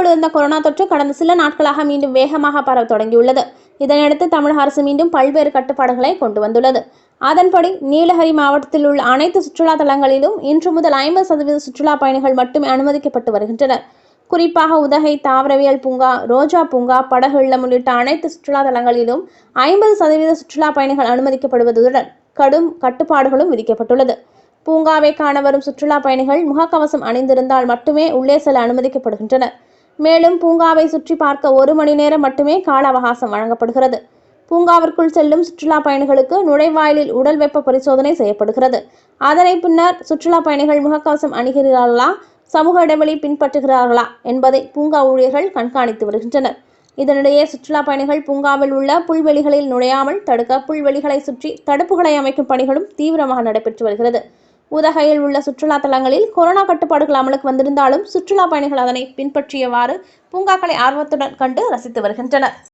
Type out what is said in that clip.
கட்டுக்குள் இருந்த கொரோனா தொற்று கடந்த சில நாட்களாக மீண்டும் வேகமாக பரவ தொடங்கியுள்ளது. இதனையடுத்து தமிழக அரசு மீண்டும் பல்வேறு கட்டுப்பாடுகளை கொண்டு வந்துள்ளது. அதன்படி நீலகிரி மாவட்டத்தில் உள்ள அனைத்து சுற்றுலா தலங்களிலும் இன்று முதல் ஐம்பது சதவீத சுற்றுலா பயணிகள் மட்டுமே அனுமதிக்கப்பட்டு வருகின்றனர். குறிப்பாக உதகை தாவரவியல் பூங்கா ரோஜா பூங்கா படகு இல்லம் உள்ளிட்ட அனைத்து சுற்றுலா தலங்களிலும் ஐம்பது சதவீத சுற்றுலா பயணிகள் அனுமதிக்கப்படுவதுடன் கடும் கட்டுப்பாடுகளும் விதிக்கப்பட்டுள்ளது. பூங்காவை காண வரும் சுற்றுலா பயணிகள் முகக்கவசம் அணிந்திருந்தால் மட்டுமே உள்ளே செல்ல அனுமதிக்கப்படுகின்றனர். மேலும் பூங்காவை சுற்றி பார்க்க ஒரு மணி நேரம் மட்டுமே கால அவகாசம் வழங்கப்படுகிறது. பூங்காவிற்குள் செல்லும் சுற்றுலா பயணிகளுக்கு நுழைவாயிலில் உடல் வெப்ப பரிசோதனை செய்யப்படுகிறது. அதனை பின்னர் சுற்றுலா பயணிகள் முகக்கவசம் அணிகிறார்களா சமூக இடைவெளி பின்பற்றுகிறார்களா என்பதை பூங்கா ஊழியர்கள் கண்காணித்து வருகின்றனர். இதனிடையே சுற்றுலா பயணிகள் பூங்காவில் உள்ள புல்வெளிகளில் நுழையாமல் தடுக்க புல்வெளிகளை சுற்றி தடுப்புகளை அமைக்கும் பணிகளும் தீவிரமாக நடைபெற்று வருகிறது. உதகையில் உள்ள சுற்றுலா தலங்களில் கொரோனா கட்டுப்பாடுகள் அமலுக்கு வந்திருந்தாலும் சுற்றுலா பயணிகள் அதனை பின்பற்றியவாறு பூங்காக்களை ஆர்வத்துடன் கண்டு ரசித்து வருகின்றனர்.